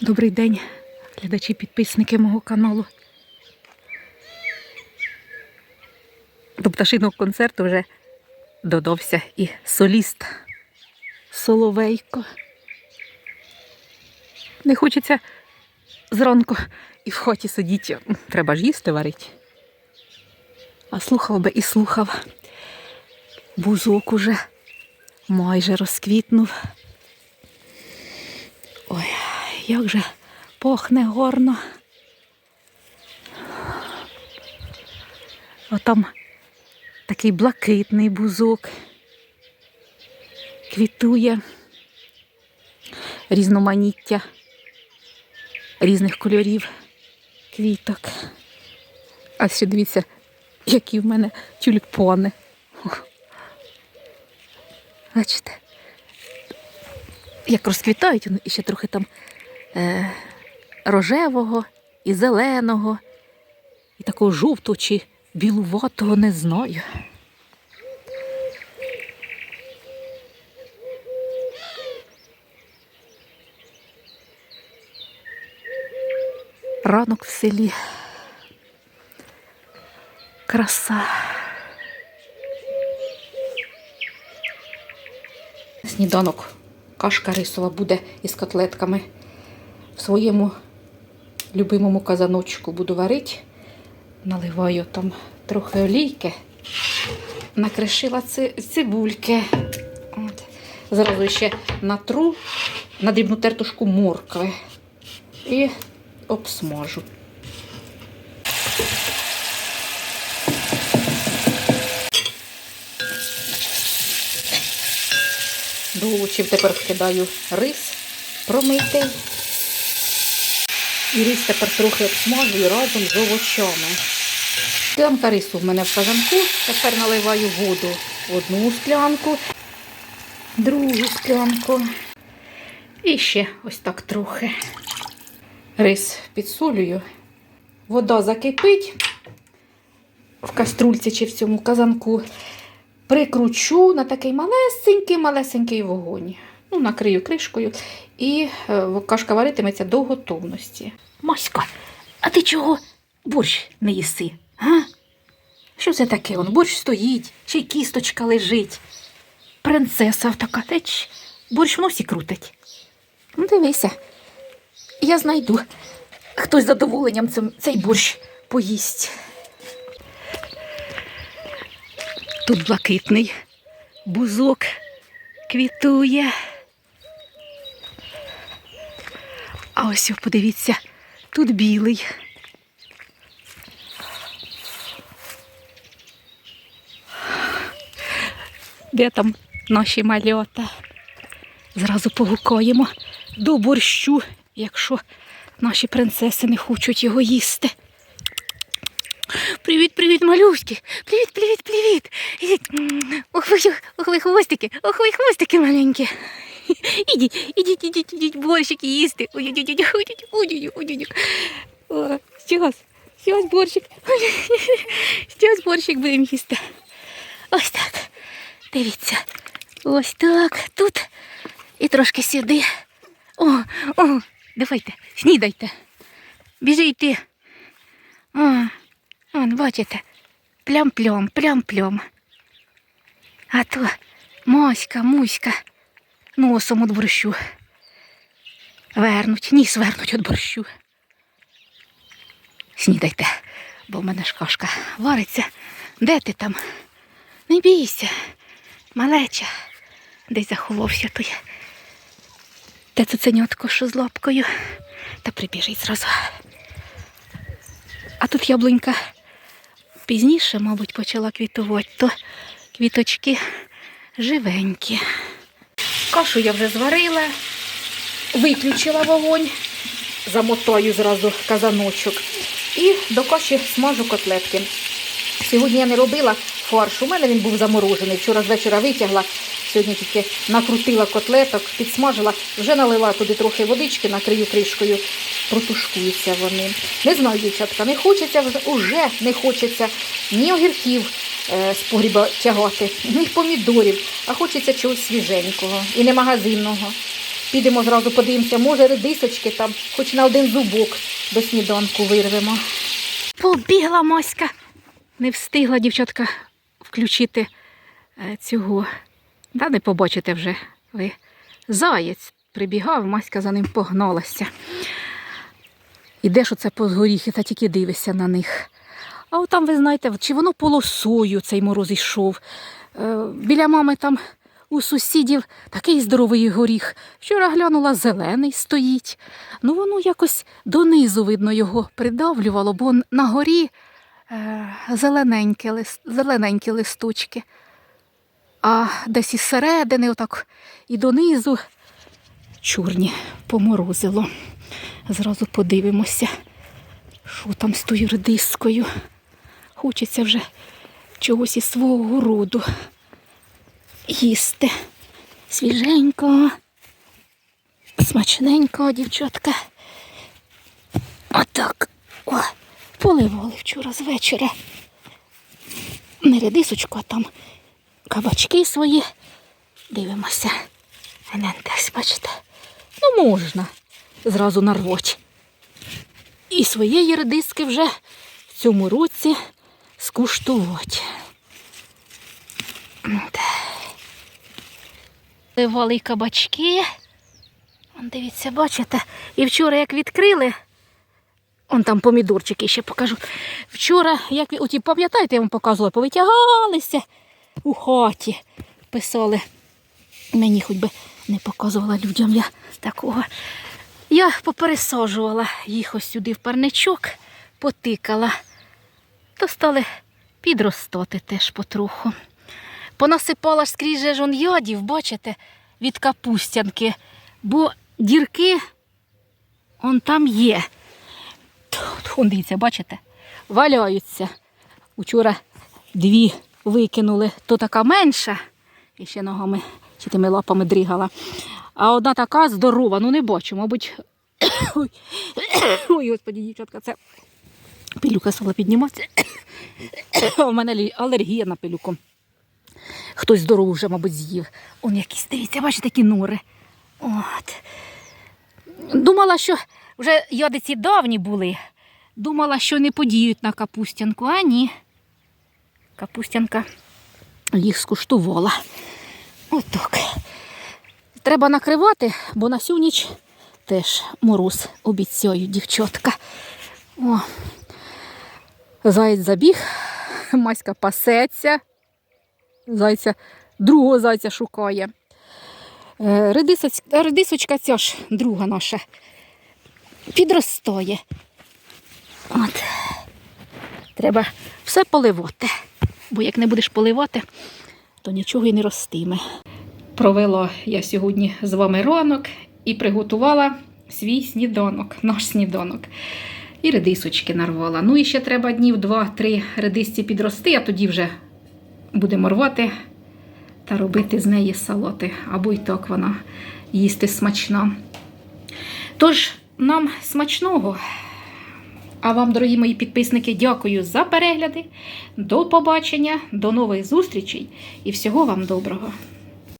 Добрий день, глядачі, підписники мого каналу. До пташиного концерту вже додався і соліст Соловейко. Не хочеться зранку і в хаті сидіти. Треба ж їсти варити. А слухав би і слухав. Бузок уже майже розквітнув. Як же пахне горно. Отам такий блакитний бузок. Квітує різноманіття різних кольорів квіток. А ще дивіться, які в мене тюльпани. Бачите? як розквітають, ну, і ще трохи там е, рожевого і зеленого, і такого жовтого чи білуватого не знаю. Ранок в селі. Краса. Сніданок кашка рисова буде із котлетками. В своєму любимому казаночку буду варити. Наливаю там трохи олійки. Накришила ци- цибульки. От. Зразу ще натру на дрібну тертушку моркви і обсмажу. До овочів тепер вкидаю рис промитий. І рис тепер трохи обсмажую разом з овочами. Склянка рису в мене в казанку. Тепер наливаю воду в одну склянку, другу склянку. І ще ось так трохи. Рис підсолюю. Вода закипить в каструльці чи в цьому казанку прикручу на такий малесенький-малесенький вогонь. Ну, накрию кришкою і е, кашка варитиметься до готовності. Маська, а ти чого борщ не їси? Га? Що це таке? Он борщ стоїть, ще й кісточка лежить. Принцеса така теч, борщ в носі крутить. Ну, дивися, я знайду. Хтось з задоволенням цим, цей борщ поїсть. Тут блакитний бузок квітує. А ось подивіться, тут білий. Де там наші мальота? Зразу погукаємо до борщу, якщо наші принцеси не хочуть його їсти. Привіт, привіт, малюськи. Привіт, привіт, привіт. Ох, ви, ох, ви хвостики, ох, ви хвостики маленькі. Ідіть, ідіть, ідіть, ідіть, борщики їсти. Зараз, зараз борщик. Зараз борщик будемо їсти. Ось так. Дивіться. Ось так. Тут. І трошки сюди. О, о, давайте, снідайте. Біжите. О, вон, бачите. Плям-плям, плям-плям. А то моська, муська. Носом від борщу. Вернуть, ніс вернуть від борщу. Снідайте, бо в мене ж кашка вариться. Де ти там? Не бійся, малеча. Десь заховався той. Те цуценятко, що з лапкою, та прибіжить зразу. А тут яблунька пізніше, мабуть, почала квітувати, то квіточки живенькі. Кашу я вже зварила, виключила вогонь, замотаю зразу казаночок і до каші смажу котлетки. Сьогодні я не робила фарш, у мене він був заморожений. Вчора з вечора витягла, сьогодні тільки накрутила котлеток, підсмажила, вже налила туди трохи водички, накрию кришкою, протушкуються вони. Не знаю, дівчатка, не хочеться вже, уже не хочеться ні огірків з погріба тягати, ні помідорів, а хочеться чогось свіженького і не магазинного. підемо зразу подивимося, може редисочки там, хоч на один зубок до сніданку вирвемо. Побігла Маська. Не встигла дівчатка включити е, цього. Та не побачите вже ви. Заєць прибігав, Маська за ним погналася. Ідеш оце по горіхи та тільки дивишся на них. А от там, ви знаєте, чи воно полосою цей мороз йшов. Е, біля мами там у сусідів такий здоровий горіх. Вчора глянула, зелений стоїть. Ну воно якось донизу, видно, його придавлювало, бо на горі е, зелененькі, зелененькі листочки. А десь із середини, отак і донизу чорні поморозило. Зразу подивимося, що там з тою редискою. Хочеться вже чогось із свого городу їсти. Свіженького, смачненького, дівчатка. Отак. О, поливали вчора з вечора. Не редисочку, а там кабачки свої. Дивимося. Гляньте, ось бачите. Ну, можна зразу нарвати. І своєї редиски вже в цьому році скуштувати. Ливали кабачки. Дивіться, бачите? І вчора як відкрили. Он там помідорчики ще покажу. Вчора, як оті, пам'ятаєте, я вам показувала, повитягалися у хаті. Писали. Мені хоч би не показувала людям я такого. Я попересаджувала їх ось сюди в парничок, потикала, то стали підростати теж потроху. Понасипала ж скрізь же он ядів, бачите, від капустянки, бо дірки он там є. Тут, дивіться, бачите, валяються. Учора дві викинули, то така менша, і ще ногами чи тими лапами дрігала. А одна така здорова, ну не бачу, мабуть. Ой господі, дівчатка, це пилюка стала підніматися. У мене алергія на пилюку. Хтось здорову вже, мабуть, з'їв. Он якісь, дивіться, бачите, такі нори. От. Думала, що вже ядиці давні були. Думала, що не подіють на капустянку, а ні. Капустянка їх скуштувала. Отак. Треба накривати, бо на сю ніч теж мороз обіцяють дівчатка. О. Заєць забіг, Маська пасеться. Зайця, другого зайця шукає. Е, Редисоць, редисочка ця ж друга наша підростає. От. Треба все поливати. Бо як не будеш поливати, то нічого і не ростиме. Провела я сьогодні з вами ранок і приготувала свій сніданок, наш сніданок. І редисочки нарвала. Ну і ще треба днів два-три редисці підрости, а тоді вже будемо рвати та робити з неї салати. Або й так вона їсти смачна. Тож, нам смачного. А вам, дорогі мої підписники, дякую за перегляди. До побачення, до нових зустрічей і всього вам доброго.